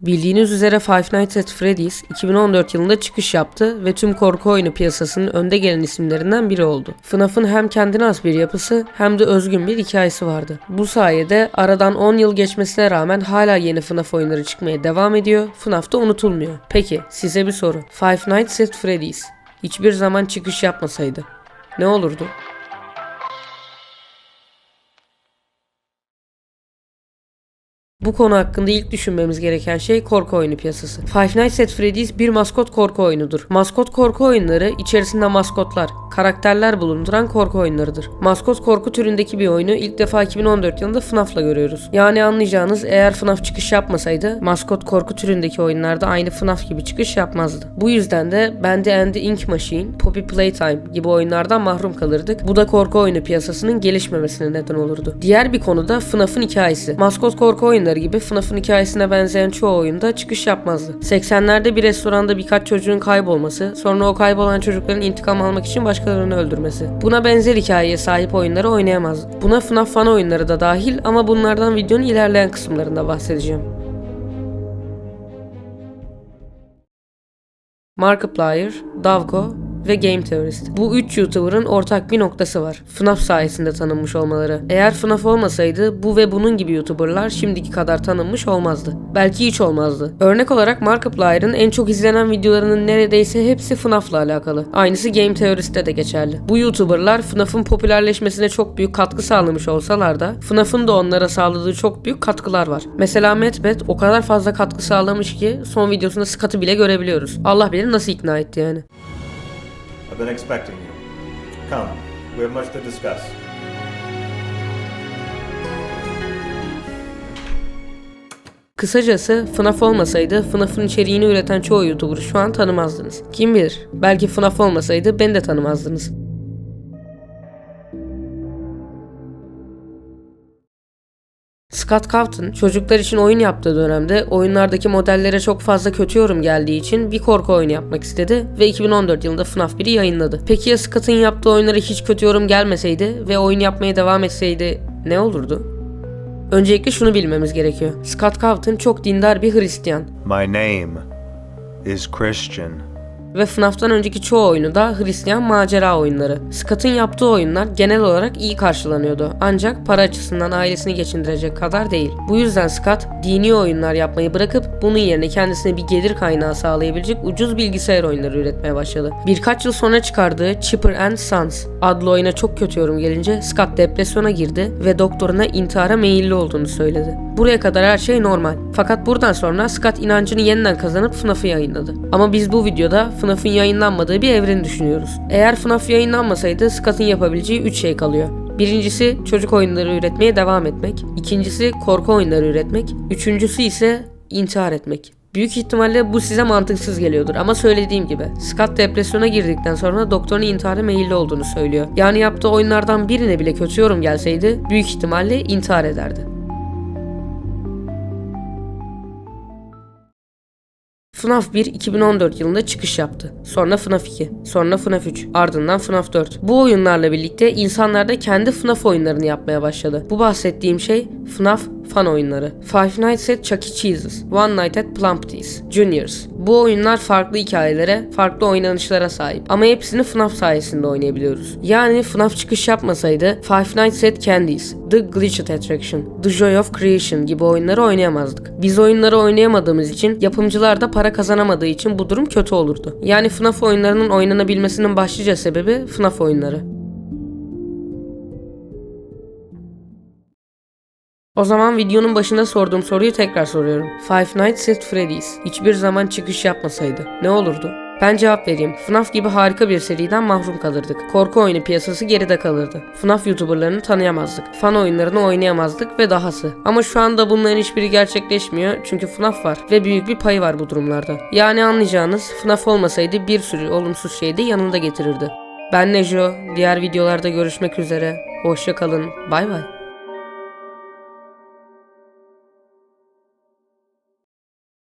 Bildiğiniz üzere Five Nights at Freddy's 2014 yılında çıkış yaptı ve tüm korku oyunu piyasasının önde gelen isimlerinden biri oldu. FNAF'ın hem kendine has bir yapısı hem de özgün bir hikayesi vardı. Bu sayede aradan 10 yıl geçmesine rağmen hala yeni FNAF oyunları çıkmaya devam ediyor, FNAF da unutulmuyor. Peki size bir soru. Five Nights at Freddy's hiçbir zaman çıkış yapmasaydı ne olurdu? Bu konu hakkında ilk düşünmemiz gereken şey korku oyunu piyasası. Five Nights at Freddy's bir maskot korku oyunudur. Maskot korku oyunları içerisinde maskotlar, karakterler bulunduran korku oyunlarıdır. Maskot korku türündeki bir oyunu ilk defa 2014 yılında FNAF'la görüyoruz. Yani anlayacağınız eğer FNAF çıkış yapmasaydı maskot korku türündeki oyunlarda aynı FNAF gibi çıkış yapmazdı. Bu yüzden de Bandy and the Ink Machine, Poppy Playtime gibi oyunlardan mahrum kalırdık. Bu da korku oyunu piyasasının gelişmemesine neden olurdu. Diğer bir konu da FNAF'ın hikayesi. Maskot korku oyunları gibi FNAF'ın hikayesine benzeyen çoğu oyunda çıkış yapmazdı. 80'lerde bir restoranda birkaç çocuğun kaybolması, sonra o kaybolan çocukların intikam almak için başkalarını öldürmesi. Buna benzer hikayeye sahip oyunları oynayamazdı. Buna FNAF fan oyunları da dahil ama bunlardan videonun ilerleyen kısımlarında bahsedeceğim. Markiplier, Davko ve Game Theorist. Bu üç YouTuber'ın ortak bir noktası var. FNAF sayesinde tanınmış olmaları. Eğer FNAF olmasaydı bu ve bunun gibi YouTuber'lar şimdiki kadar tanınmış olmazdı. Belki hiç olmazdı. Örnek olarak Markiplier'ın en çok izlenen videolarının neredeyse hepsi FNAF'la alakalı. Aynısı Game Theorist'te de geçerli. Bu YouTuber'lar FNAF'ın popülerleşmesine çok büyük katkı sağlamış olsalar da FNAF'ın da onlara sağladığı çok büyük katkılar var. Mesela Madbet o kadar fazla katkı sağlamış ki son videosunda Scott'ı bile görebiliyoruz. Allah bilir nasıl ikna etti yani. I've been expecting you. Come, we have much to discuss. Kısacası FNAF olmasaydı FNAF'ın içeriğini üreten çoğu YouTuber'ı şu an tanımazdınız. Kim bilir belki FNAF olmasaydı beni de tanımazdınız. Scott Cawthon çocuklar için oyun yaptığı dönemde oyunlardaki modellere çok fazla kötü yorum geldiği için bir korku oyunu yapmak istedi ve 2014 yılında FNAF 1'i yayınladı. Peki ya Scott'ın yaptığı oyunlara hiç kötü yorum gelmeseydi ve oyun yapmaya devam etseydi ne olurdu? Öncelikle şunu bilmemiz gerekiyor. Scott Cawthon çok dindar bir Hristiyan My name is Christian. Ve FNAF'tan önceki çoğu oyunu da Hristiyan macera oyunları. Scott'ın yaptığı oyunlar genel olarak iyi karşılanıyordu ancak para açısından ailesini geçindirecek kadar değil. Bu yüzden Scott dini oyunlar yapmayı bırakıp bunun yerine kendisine bir gelir kaynağı sağlayabilecek ucuz bilgisayar oyunları üretmeye başladı. Birkaç yıl sonra çıkardığı Chipper and Sons adlı oyuna çok kötü yorum gelince Scott depresyona girdi ve doktoruna intihara meyilli olduğunu söyledi. Buraya kadar her şey normal. Fakat buradan sonra Scott inancını yeniden kazanıp FNAF'ı yayınladı. Ama biz bu videoda FNAF'ın yayınlanmadığı bir evreni düşünüyoruz. Eğer FNAF yayınlanmasaydı Scott'ın yapabileceği 3 şey kalıyor. Birincisi çocuk oyunları üretmeye devam etmek. İkincisi korku oyunları üretmek. Üçüncüsü ise intihar etmek. Büyük ihtimalle bu size mantıksız geliyordur ama söylediğim gibi Scott depresyona girdikten sonra doktorun intihara meyilli olduğunu söylüyor. Yani yaptığı oyunlardan birine bile kötü yorum gelseydi büyük ihtimalle intihar ederdi. FNAF 1 2014 yılında çıkış yaptı. Sonra FNAF 2, sonra FNAF 3, ardından FNAF 4. Bu oyunlarla birlikte insanlar da kendi FNAF oyunlarını yapmaya başladı. Bu bahsettiğim şey FNAF fan oyunları. Five Nights at Chuck E. Cheese's, One Night at Plumpty's, Juniors. Bu oyunlar farklı hikayelere, farklı oynanışlara sahip. Ama hepsini FNAF sayesinde oynayabiliyoruz. Yani FNAF çıkış yapmasaydı Five Nights at Candy's, The Glitched Attraction, The Joy of Creation gibi oyunları oynayamazdık. Biz oyunları oynayamadığımız için yapımcılar da para kazanamadığı için bu durum kötü olurdu. Yani FNAF oyunlarının oynanabilmesinin başlıca sebebi FNAF oyunları. O zaman videonun başında sorduğum soruyu tekrar soruyorum. Five Nights at Freddy's hiçbir zaman çıkış yapmasaydı ne olurdu? Ben cevap vereyim. FNAF gibi harika bir seriden mahrum kalırdık. Korku oyunu piyasası geride kalırdı. FNAF YouTuberlarını tanıyamazdık. Fan oyunlarını oynayamazdık ve dahası. Ama şu anda bunların hiçbiri gerçekleşmiyor çünkü FNAF var ve büyük bir payı var bu durumlarda. Yani anlayacağınız FNAF olmasaydı bir sürü olumsuz şeyi de yanında getirirdi. Ben Nejo. Diğer videolarda görüşmek üzere. Hoşça kalın. Bay bay.